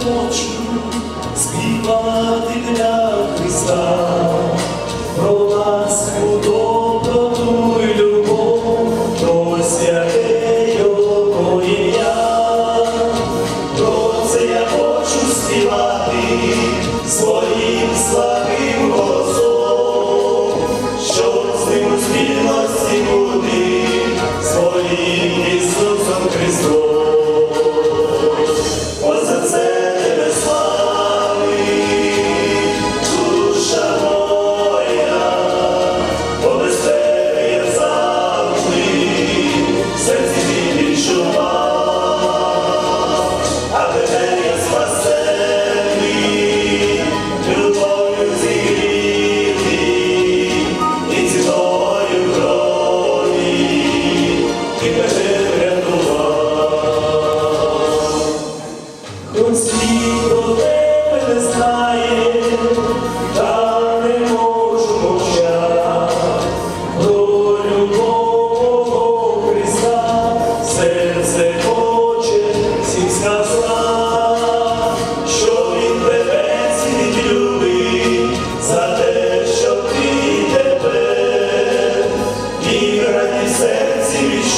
точно співає.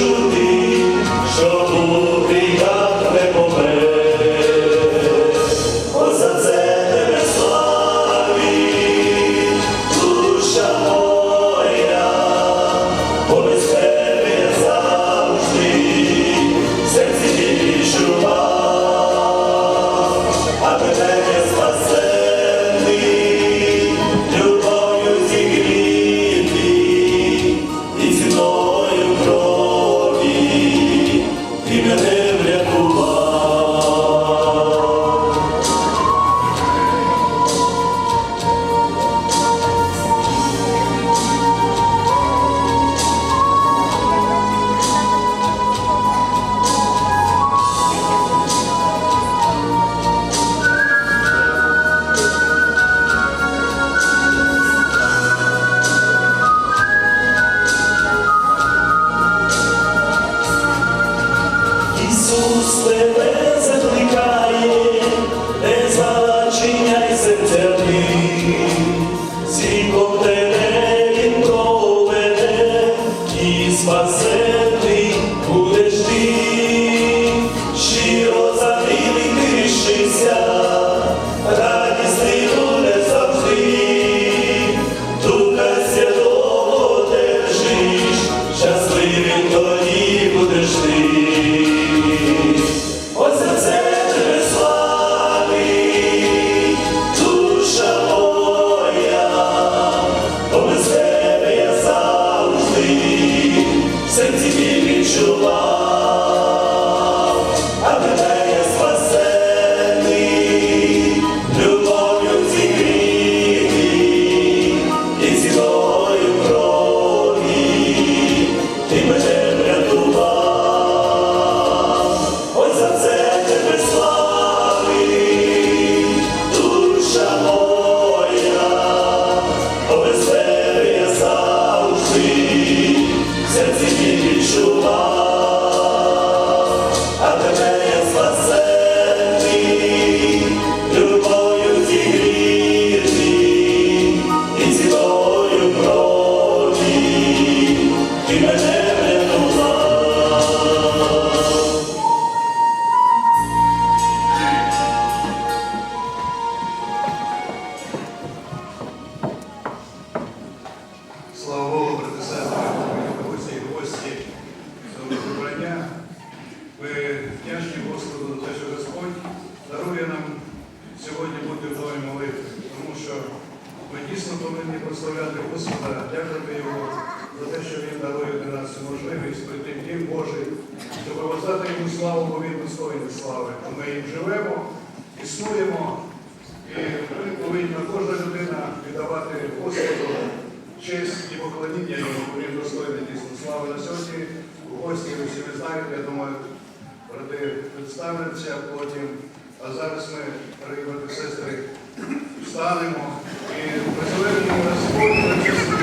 anjo. благословляти Господа, дякувати Його за те, що він дарує для нас цю можливість прийти в Дім Божий, щоб показати йому славу, бо він достойний слави. Ми їм живемо, існуємо, і повинна кожна людина віддавати Господу честь і поклоніння йому, бо він достойний дійсно слави. На сьогодні у гості ви всі ви знаєте, я думаю, брати представляться потім. А зараз ми, дорогі сестри встанемо і присвоїмо Господь.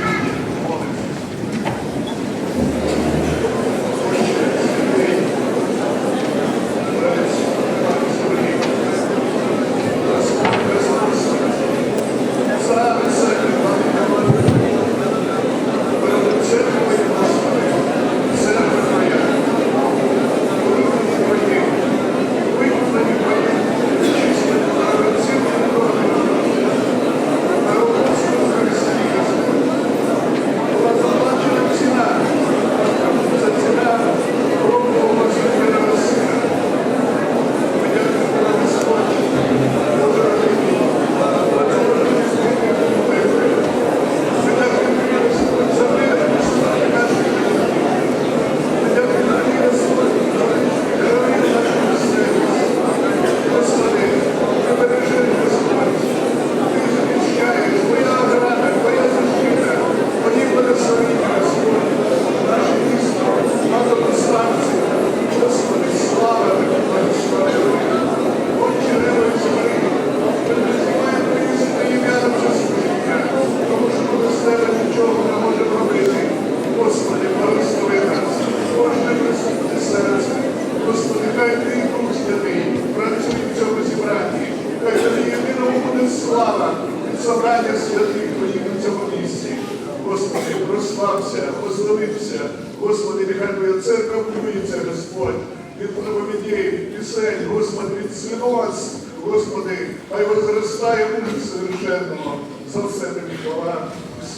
Господи, прослався, позволився. Господи, нехай Твоя церква будується, Господь, від проповідей, пісень, Господи, від свинос, Господи, хай возростає муж совершенного. За все тобі хвала,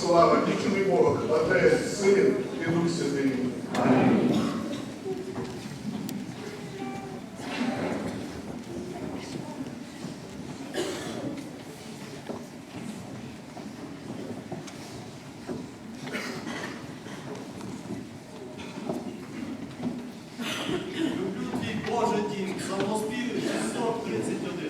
слава, тільки Бог, Отець, Син і Дух Святий. Амінь. 631. Твій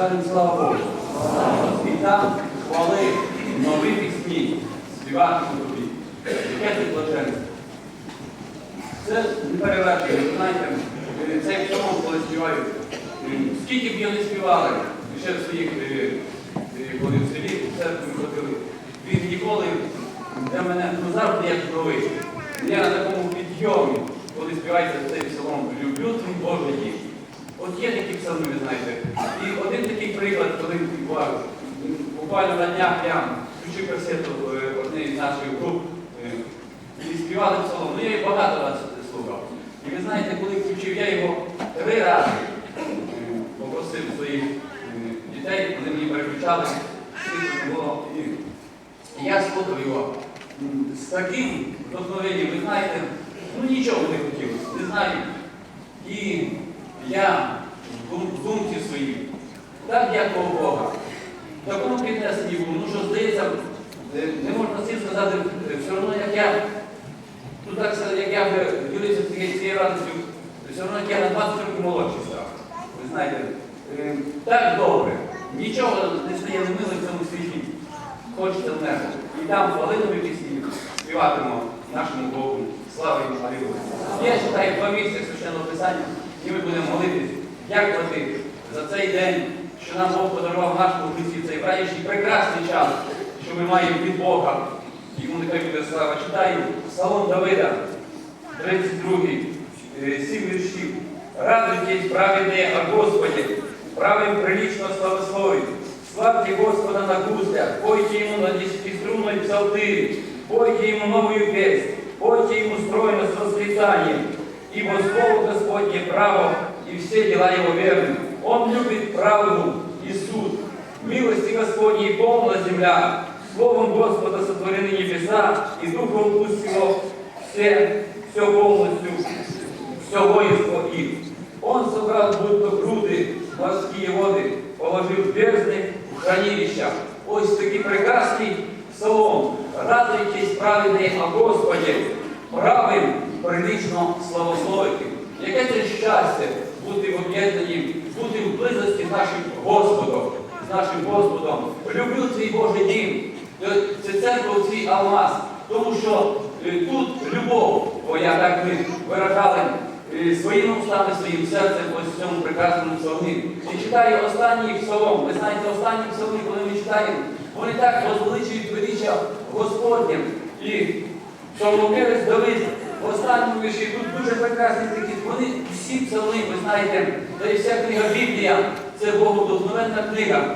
Скажемо слава Богу. І там хвали нові пісні, співатиму тобі. Яке це блаженство. Це не перевершує, ви знаєте, е, цей псалом, коли співають, е, скільки б я не співали, ще в своїх, е, е, коли в селі, в церкві ходили, він ніколи для мене ну, завжди як новий. Я на такому підйомі, коли співається цей псалом, люблю твій Боже дім. От є такі псалми, ви знаєте. І один такий приклад, коли буквально на днях я включив касету е, однієї з наших груп е, і співали псалом. Ну я і багато раз слухав. І ви знаєте, коли включив я його три рази, е, попросив своїх дітей, вони мені переключали. І я слухав його з таким вдохновенням, ви знаєте, ну нічого не хотів, не знаю. І я в думці своїй так дякував Бога. В такому піднесенні був, ну що здається, не можна всім сказати, е, все одно як я, ну так як я ділився цією цією радістю, все одно як я на 20 років молодший став. Ви знаєте, е, так добре. Нічого не стає немилим в цьому світі. Хочеться в небо. І там хвалинові пісні співатимо нашому Богу. Слава йому Алілуя. Я читаю два місця священного писання, і ми будемо молитись, дякувати за цей день, що нам Бог подарував нашому Христі цей вранішній прекрасний час, що ми маємо від Бога. Йому нехай буде слава. Читаю Псалом Давида, 32, е, сім віршів. Радуйтесь, праведные о Господе, правым прилично славословить. Славьте Господа на гуслях, пойте Ему на десятиструнной псалтыре, пойте Ему новую песнь, пойте Ему стройно с восклицанием, ибо Слово Господне право, и все дела Его верны. Он любит правду и суд. Милости Господней полна земля, Словом Господа сотворены небеса, и Духом пусть Его все, все полностью, все воинство их. Он собрал будто груди морские воды, положив бездны в хранилища. Ось такий прекрасний псалом. Радуйтесь, праведні о Господі, правим прилично славословити. Яке це щастя бути в об'єднанні, бути в близості з нашим Господом, з нашим Господом. Люблю твій Божий дім. Це церква твій алмаз. Тому що е, тут любов, бо я так ми виражали е, своїми устами, своїм серцем ось в цьому прекрасному псалмі. І читаю останній псалом. Ви знаєте, останні псалми, коли ми читаємо, вони так возвеличують велича Господнє. І псалмопівець Давид в останньому вірші тут дуже прекрасні такі. Вони всі псалми, ви знаєте, та й вся книга Біблія, це Богодухновенна книга.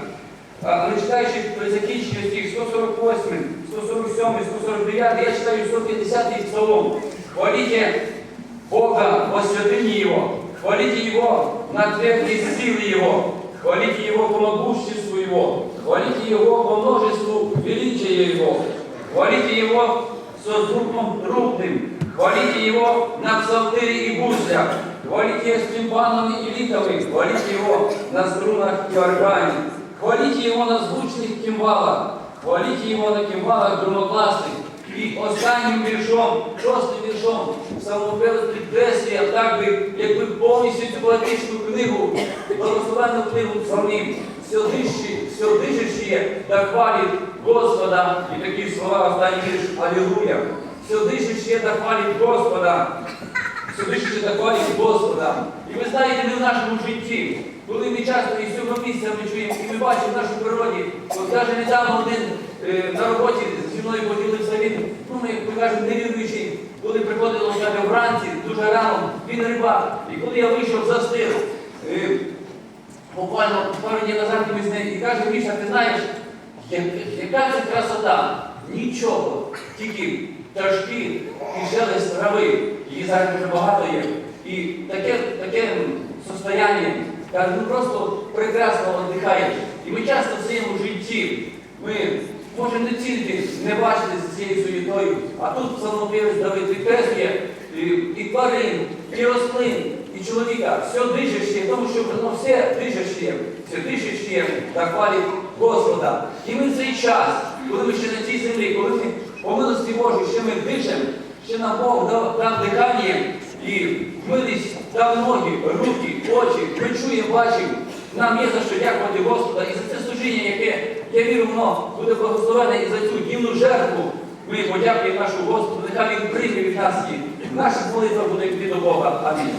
А, Але читаючи при закінченні стих 148, 147, 149, я читаю 150 псалом. Хвалите Бога во святыне Его, хвалите Его на древней силы Его, хвалите Его по могуществу Его, хвалите Его по множеству величия Его, хвалите Его со звуком трубным, хвалите Его на псалтыре и гуслях, хвалите с тимпанами и литовыми, хвалите Его на струнах и органе, хвалите Его на звучных кимвалах, хвалите Его на кимвалах громогласных, і останнім віршом, шостим віршом, самопевець підкреслює, так би, якби повністю цю поетичну книгу, благословенну книгу псалмів, все диші, все дишащі та хвалить Господа, і такі слова останній вірш, Алілуя. Все дишащі та хвалить Господа, все дишащі та хвалить Господа. І ви знаєте, не в нашому житті, коли ми часто із цього місця ми чуємо, і ми бачимо в нашій природі, от навіть недавно один е, на роботі зі мною поділився він, ну ми, ми кажемо, невіруючий, коли приходило в вранці, дуже рано, він рибак. І коли я вийшов за стил, е, буквально пару днів назад ми з нею, і каже, Міша, ти знаєш, яка це красота? Нічого, тільки пташки і шелест трави. Її зараз дуже багато є. І таке, таке состояння, каже, ну просто прекрасно віддихаєш. І ми часто в своєму житті, ми можемо не цінити, не бачити з цією суєтою, а тут псалмопівець Давид підкреслює і, і тварин, і рослин, і чоловіка, все дишаще, тому що воно все дишаще, все дишаще та хвалить Господа. І ми в цей час, коли ми ще на цій землі, коли ми по милості Божій ще ми дишемо, ще нам Бог дав, дихання і милість дав ноги, руки, очі, ми чуємо, бачимо. Нам є за що дякувати Господа і за це служіння, яке, я вірю, воно буде благословене і за цю дівну жертву. Ми подякуємо нашому Господу, нехай Він прийме від нас їх. Наша молитва буде йти до Бога. Амінь.